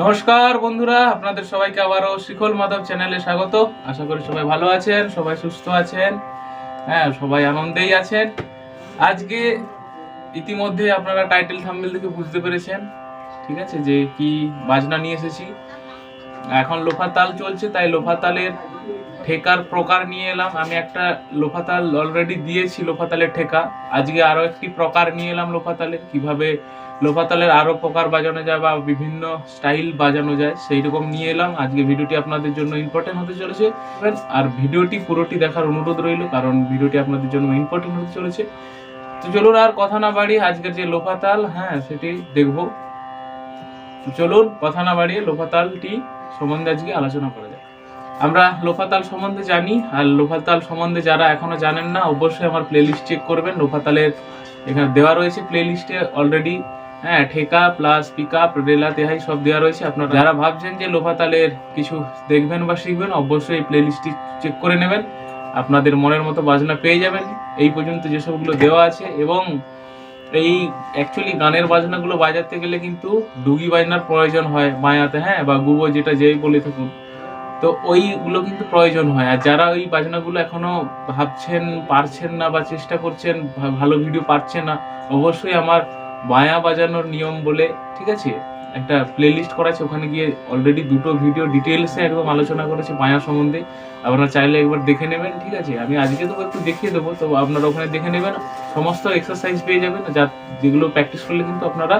নমস্কার বন্ধুরা, আপনাদের সবাইকে আবারও শিখল মাধব চ্যানেলে স্বাগত। আশা করি সবাই ভালো আছেন, সবাই সুস্থ আছেন হ্যাঁ সবাই আনন্দেই আছেন। আজকে ইতিমধ্যে আপনারা টাইটেল থাম্বেল থেকে বুঝতে পেরেছেন, ঠিক আছে, যে কি বাজনা নিয়ে এসেছি। এখন লোফা তাল চলছে, তাই লোফা তালের ঠেকার প্রকার নিয়ে এলাম। আমি একটা লোফা তাল অলরেডি দিয়েছি লোফা তালের ঠেকা। আজকে আরও একটি প্রকার নিয়ে এলাম লোফা তালের কীভাবে লোফা তালের আরও প্রকার বাজানো যায় বা বিভিন্ন স্টাইল বাজানো যায় সেই রকম নিয়ে এলাম। আজকে ভিডিওটি আপনাদের জন্য ইম্পর্টেন্ট হতে চলেছে। আর ভিডিওটি পুরোটি দেখার অনুরোধ রইল, কারণ ভিডিওটি আপনাদের জন্য ইম্পর্টেন্ট হতে চলেছে। তো চলুন আর কথা না বাড়িয়ে আজকের যে লোফা তাল হ্যাঁ সেটি দেখব। চলুন, কথা না বাড়িয়ে লোফা তালটি সম্বন্ধে আজকে আলোচনা করা যায় আমরা লোফাতাল সম্বন্ধে জানি, আর লোফাতাল সম্বন্ধে যারা এখনও জানেন না, অবশ্যই আমার প্লেলিস্ট চেক করবেন। লোফাতালের এখানে দেওয়া রয়েছে প্লেলিস্টে অলরেডি হ্যাঁ ঠেকা প্লাস পিক আপ রেলা, তেহাই সব দেওয়া রয়েছে। আপনারা যারা ভাবছেন যে লোফাতালের কিছু দেখবেন বা শিখবেন, অবশ্যই এই প্লেলিস্টটি চেক করে নেবেন। আপনাদের মনের মতো বাজনা পেয়ে যাবেন। এই পর্যন্ত যেসবগুলো দেওয়া আছে, এবং এই অ্যাকচুয়ালি গানের বাজনাগুলো বাজাতে গেলে কিন্তু ডুগি বাজনার প্রয়োজন হয় মায়াতে হ্যাঁ বা গুবো যেটা যেই বলে থাকুন। তো ওইগুলো কিন্তু প্রয়োজন হয়। আর যারা ওই বাজনাগুলো এখনও ভাবছেন, পারছেন না বা চেষ্টা করছেন ভালো ভিডিও পাচ্ছেন না, অবশ্যই আমার বায়া বাজানোর নিয়ম বলে, ঠিক আছে? একটা প্লেলিস্ট করা আছে, ওখানে গিয়ে অলরেডি দুটো ভিডিও ডিটেলসে একদম আলোচনা করেছে মায়া সম্বন্ধে। আপনারা চাইলে একবার দেখে নেবেন, ঠিক আছে? আমি আজকে তো একটু দেখিয়ে দেবো, তো আপনারা ওখানে দেখে নেবেন। সমস্ত এক্সারসাইজ পেয়ে যাবেন, যা, যেগুলো প্র্যাকটিস করলে কিন্তু আপনারা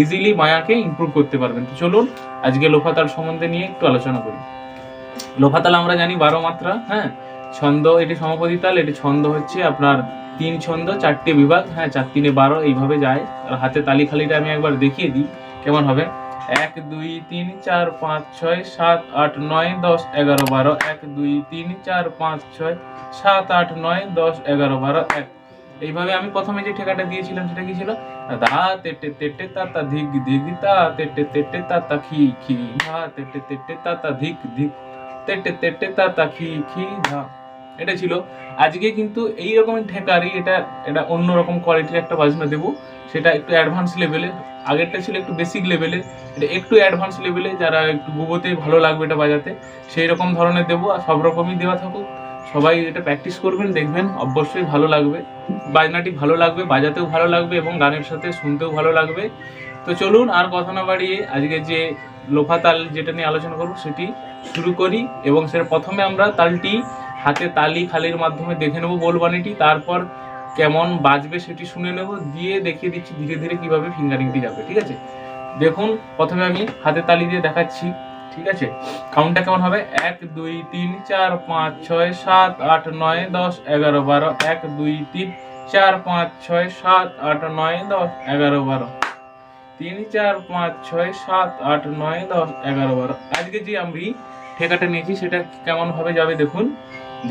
ইজিলি মায়াকে ইমপ্রুভ করতে পারবেন। তো চলুন, আজকে লোফাতাল সম্বন্ধে নিয়ে একটু আলোচনা করি। লোফাতাল আমরা জানি বারো মাত্রা হ্যাঁ? ছন্দ, এটি সমাপতি তাল, এটি ছন্দ হচ্ছে আপনার তিন ছন্দ, চারটে বিভাগ হ্যাঁ চার তিনে বারো, এইভাবে যায়। আর হাতে তালি খালিটা আমি একবার দেখিয়ে দিই, কেমন হবে? এক, দুই, তিন, চার, পাঁচ, ছয়, সাত, আট, নয়, দশ, এগারো, বারো, এক, দুই, তিন, চার, পাঁচ, ছয়, সাত, আট, নয়, দশ, এগারো, বারো, এক। এইভাবে আমি প্রথমে যে ঠেকাটা দিয়েছিলাম সেটা কি ছিল? ধা তেটে তেটে তাতা ধিক ধিক, তা তেটে তেটে তাতা খি খি, ধা তেটে তেটে তাতা ধিক ধিক। তেটে তেটে তাতা খি খি ধা এটা ছিল। আজকে কিন্তু এই রকমের ঠেকারি, এটা এটা অন্য রকম কোয়ালিটির একটা বাজনা দেবো। সেটা একটু অ্যাডভান্স লেভেলে আগেরটা ছিল একটু বেসিক লেভেলে এটা একটু অ্যাডভান্স লেভেলে যারা একটু গুবোতে ভালো লাগবে এটা বাজাতে সেই রকম ধরনের দেবো আর সব রকমই দেওয়া থাকুক। সবাই এটা প্র্যাকটিস করবেন, দেখবেন, অবশ্যই ভালো লাগবে। বাজনাটি ভালো লাগবে, বাজাতেও ভালো লাগবে এবং গানের সাথে শুনতেও ভালো লাগবে। তো চলুন আর কথা না বাড়িয়ে, আজকে যে লোফা তাল যেটা নিয়ে আলোচনা করব, সেটি শুরু করি এবং সেটা প্রথমে আমরা তালটি হাতে তালি খালির মাধ্যমে দেখে নেব বোলবানিটি তারপর কেমন বাজবে সেটি শুনে নেব, দিয়ে দেখিয়ে দিচ্ছি ধীরে ধীরে কীভাবে ফিঙ্গারিংটি যাবে, ঠিক আছে? দেখুন, প্রথমে আমি হাতে তালি দিয়ে দেখাচ্ছি, ঠিক আছে? কাউন্টটা কেমন হবে? এক, দুই, তিন, চার, পাঁচ, ছয়, সাত, আট, নয়, দশ, এগারো, বারো, এক, দুই, তিন, চার, পাঁচ, ছয়, সাত, আট, নয়, দশ, এগারো, বারো। তিন চার পাঁচ ছয় সাত আট নয় দশ এগারো বারো। আজকে যে আমি ঠেকাটা নিয়েছি, সেটা কেমন ভাবে যাবে দেখুন।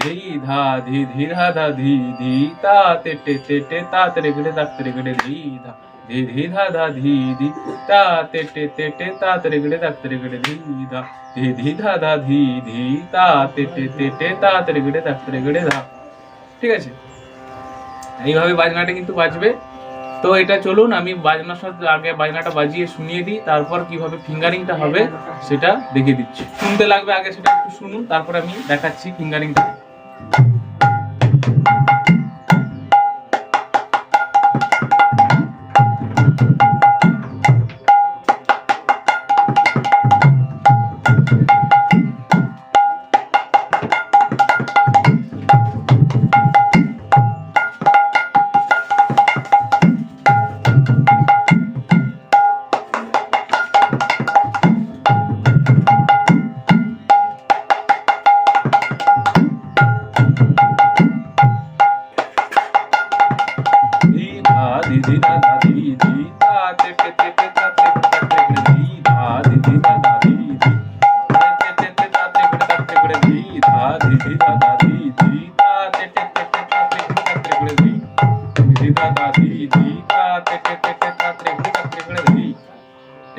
ধি ধা ধি ধি ধা ধা ধি ধি তা তে টে তে টে তা তে রে গড়ে তা তে রে ধি ধা ধি ধি ধা ধা ধি ধি তা তে টে তে টে তা তে রে গড়ে তা তে রে ধি ধা ধি ধি ধা ধা ধি ধি তা তে টে তে টে তা তে রে গড়ে তা তে রে ধা। ঠিক আছে? এইভাবে বাজনাটা কিন্তু বাজবে। তো এটা চলুন, আমি বাজনার সাথে আগে বাজনাটা বাজিয়ে শুনিয়ে দিই, তারপর কীভাবে ফিঙ্গারিংটা হবে সেটা দেখিয়ে দিচ্ছি। শুনতে লাগবে আগে সেটা একটু শুনুন, তারপর আমি দেখাচ্ছি ফিঙ্গারিংটা।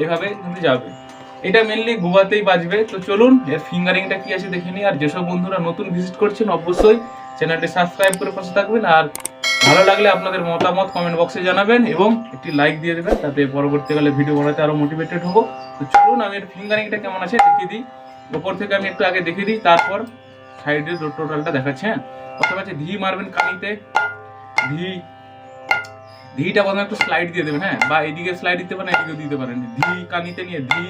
এভাবে কিন্তু যাবে। এটা মেনলি গুবাতেই বাজবে। তো চলুন, এর ফিঙ্গারিংটা কি আছে দেখে নিই। আর যেসব বন্ধুরা নতুন ভিজিট করছেন, অবশ্যই চ্যানেলটি সাবস্ক্রাইব করে পাশে থাকবেন। আর ভালো লাগলে আপনাদের মতামত কমেন্ট বক্সে জানাবেন এবং একটি লাইক দিয়ে দেবেন, তাতে পরবর্তীকালে ভিডিও বানাতে আরও মোটিভেটেড হব। তো চলুন, আমি এর ফিঙ্গারিংটা কেমন আছে দেখিয়ে দিই। ওপর থেকে আমি একটু আগে দেখিয়ে দিই, তারপর সাইডের টোটালটা দেখাচ্ছে হ্যাঁ। প্রথমে আছে ধি মারবেন কানিতে ধি ধিটা প্রথমে একটু স্লাইড দিয়ে দেবেন হ্যাঁ? বা এদিকে স্লাইড দিতে পারেন, এদিকেও দিতে পারেন। ধি কানিতে নিয়ে ধি,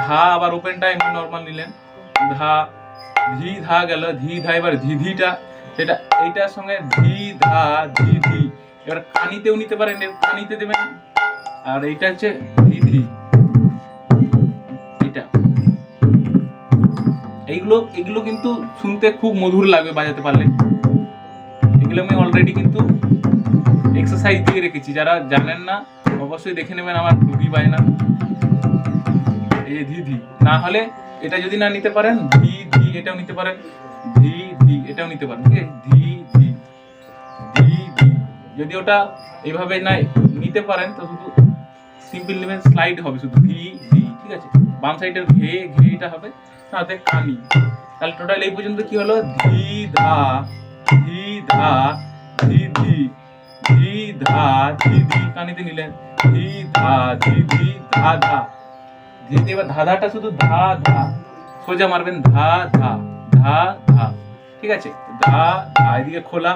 ধা আবার ওপেনটা এমনি নর্মাল নিলেন। ধা, ধি ধা গেল, ধি ধা এবার ধি ধিটা, সেটা এইটার সঙ্গে ধি ধা, ধি ধি। এবার কানিতেও নিতে পারেন কানিতে দেবেন। আর এইটা হচ্ছে ধি ধি। এটা এইগুলো এগুলো কিন্তু শুনতে খুব মধুর লাগবে বাজাতে পারলে। এগুলো আমি অলরেডি কিন্তু এক্সারসাইজ দিয়ে রেখেছি। যারা জানেন না, অবশ্যই দেখে নেবেন আমার ডুবি বাজনা এই যে ধি না হলে এটা যদি না নিতে পারেন, ধি ধি এটাও নিতে পারেন, ধি ধি এটাও নিতে পারেন ঠিক আছে ধি ধি ধি ধি। যদি ওটা এইভাবে না নিতে পারেন, তো শুধু সিম্পল নেবেন স্লাইড হবে, শুধু ধি ধি, ঠিক আছে? বাম সাইডের ঘে, ঘেটা হবে সাথে কানি তাহলে টোটাল এই পর্যন্ত কি হলো? ধি ধা ধি ধা, ধি ধি। ধি ধা ধি কানিতে নিলেন ধি ধা ধি ধি ধা ধা ধি ধি এবার ধাধাটা শুধু ধা ধা সোজা মারবেন ধা ধা ধা ধা ঠিক আছে ধা ধা এদিকে খোলা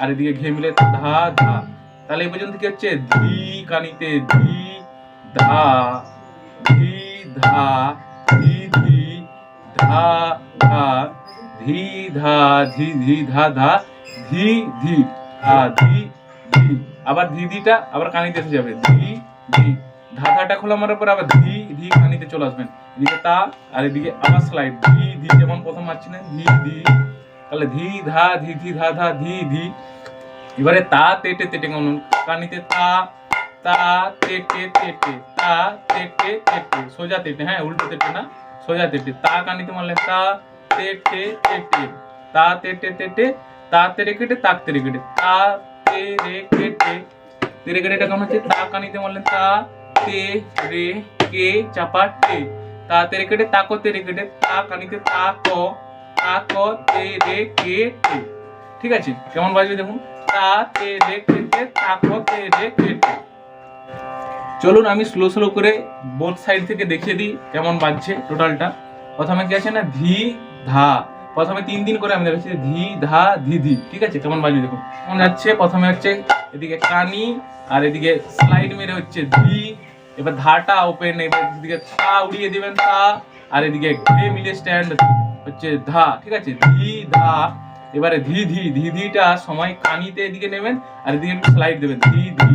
আর এদিকে ঘে মিলে ধা ধা তাহলে এই পর্যন্ত কি হচ্ছে ধি কানিতে ধা ধি ধা ধি ধি ধা ধা ধি ধা ধি ধি ধা ধা ধি ধি ধা ধি ধি আবার ধি দিটা, আবার কানিতে এসে যাবে। ধি ধি। ধা ধাটা খোলা মারার পর আবার ধি ধি কানিতে চলে আসবেন। এদিকে তা, আর এদিকে আবার স্লাইড ধি ধি যেমন প্রথম মারছিলেন ধি ধি। তাহলে ধি, ধা, ধি ধি, ধা ধা, ধি ধি। এবারে তা, তেটে তেটে কেমন? কানিতে তা তা, তেটে তেটে। তা, তেটে তেটে। সোজা তেটে হ্যাঁ উল্টো তেটে না? সোজা তেটে। তা কানিতে মারলে তা, তেটে তেটে। তা, তেটে তেটে। তা তেরে কেটে, তাক তেরে কেটে। তা তেরে কেটে তেরে কেটে এটা কেমন হচ্ছে তা কানিতে মারলেন তা, তে, রে, কে, চাপা, তা। তেরে কেটে কেটে, তা কানিতে তা, ক তা, ক, তে, রে, কে টে ঠিক আছে? কেমন বাজবে দেখুন। তা, তে, রে তে রে কেটে চলুন, আমি স্লো স্লো করে বোথ সাইড থেকে দেখিয়ে দিই কেমন বাজছে টোটালটা প্রথমে কি আছে না, ধি, ধা। প্রথমে তিন দিন করে আমি দেখাচ্ছি ধি ধা ধি ধি ঠিক আছে কেমন বাজবে দেখুন কেমন যাচ্ছে প্রথমে হচ্ছে এদিকে কানি আর এদিকে স্লাইড মেরে হচ্ছে ধি এবার ধাটা ওপেন এবার এদিকে তা উড়িয়ে দিবেন তা আর এদিকে ঘে মিলে স্ট্যান্ড হচ্ছে ধা ঠিক আছে ধি ধা এবারে ধি ধি ধি ধিটা সময় কানিতে এদিকে নেবেন আর এদিকে একটু স্লাইড দেবেন ধি ধি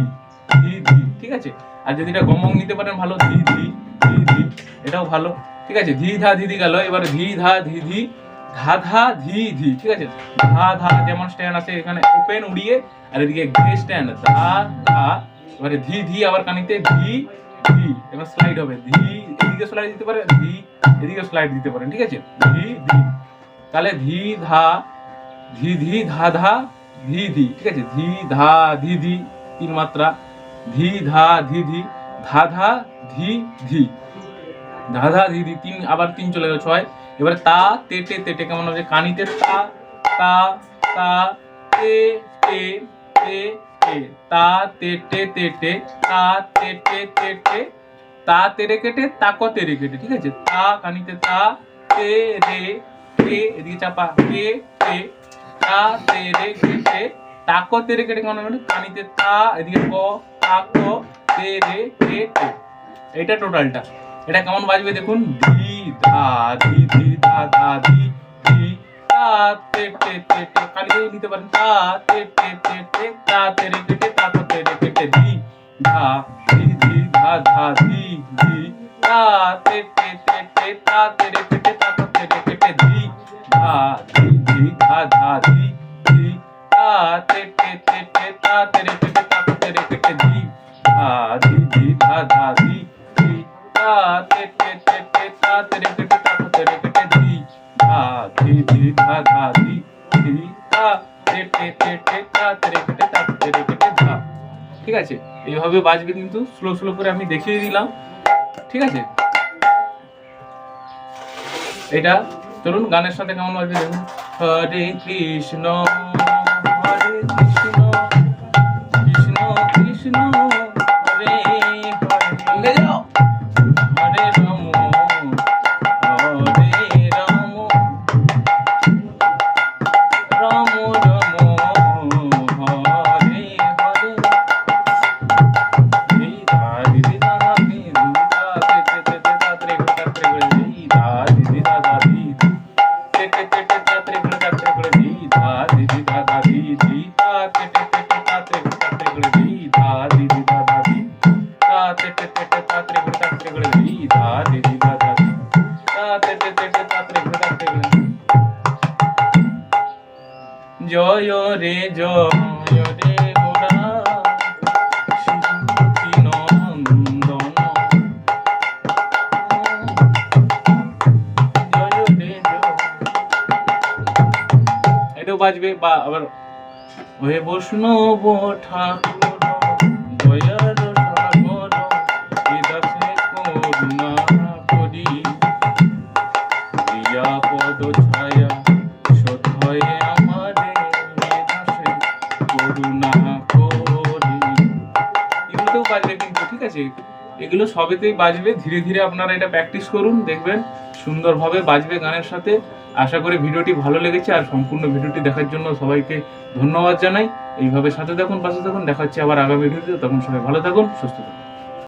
ধি ধি ঠিক আছে আর যদি এটা গমং নিতে পারেন ভালো ধি ধি ধি ধি এটাও ভালো ঠিক আছে ধি ধা ধি ধি গেল এবারে ধি ধা ধি ধি ধা ধা ধি ধি, ঠিক আছে? ধা ধা যেমন স্ট্যান্ড আছে এখানে ওপেন উড়িয়ে, আর এদিকে ঘে স্ট্যান্ড ধা ধা, এবারে ধি ধি আবার কানিতে ধি ধি, এবার স্লাইড হবে, ধি, এদিকে স্লাইড দিতে পারে, ধি, এদিকে স্লাইড দিতে পারেন ঠিক আছে? ধি ধি, তাহলে ধি ধা, ধি ধি, ধা ধা, ধি ধি, ঠিক আছে? ধি ধা ধি ধি, তিন মাত্রা, ধি ধা ধি ধি, ধা ধা ধি ধি, ধা ধা ধি ধি, তিন, আবার তিন চলে গেল ছয় এবারে তা তেটে তেটে কেমন হবে কানিতে তা তা তা তে তে তে তে তা তেটে তেটে তা তেটে তেটে তা তেরে কেটে তাকো তেরে কেটে ঠিক আছে তা কানিতে তা তে রে কে এদিকে চাপা কে তে তা তেরে কেটে তাকো তেরে কেটে কেমন হবে কানিতে তা এদিকে ক তাকো তেরে কেটে এটা টোটালটা এটা কেমন বাজবে দেখুন ধি ধা ধি ধি ধা ধা ধি ধি তা তে তে তে তে কালিয়ে নিতে পারেন তা তে তে তে তে তা তে রে কেটে তা তো তে রে কেটে ধি ধা ধি ধি ধা ধা ধি ধি তা তে তে তে তে তা তে রে কেটে তা তো তে রে কেটে ধি ধা ধি ধি ধা ধা ধি ধি তা তে তে তে তে আছে? এইভাবে বাজবে কিন্তু স্লো স্লো করে আমি দেখিয়ে দিলাম। ঠিক আছে? এটা, চলুন গানের সাথে কেমন বাজবে দেখুন। হরে কৃষ্ণ। রে জয় রে গোরা। শিশুটি নন্দন। জয় রে এটাও বাজবে বা আবার ওহে বৈষ্ণব ঠাকুর। আছে। এগুলো সবেতেই বাজবে। ধীরে ধীরে আপনারা এটা প্র্যাকটিস করুন, দেখবেন সুন্দরভাবে বাজবে গানের সাথে। আশা করি ভিডিওটি ভালো লেগেছে আর সম্পূর্ণ ভিডিওটি দেখার জন্য সবাইকে ধন্যবাদ জানাই। এইভাবে সাথে থাকুন, পাশে থাকুন। দেখাচ্ছি আবার আগামী ভিডিওতে। তখন সবাই ভালো থাকুন, সুস্থ থাকুন।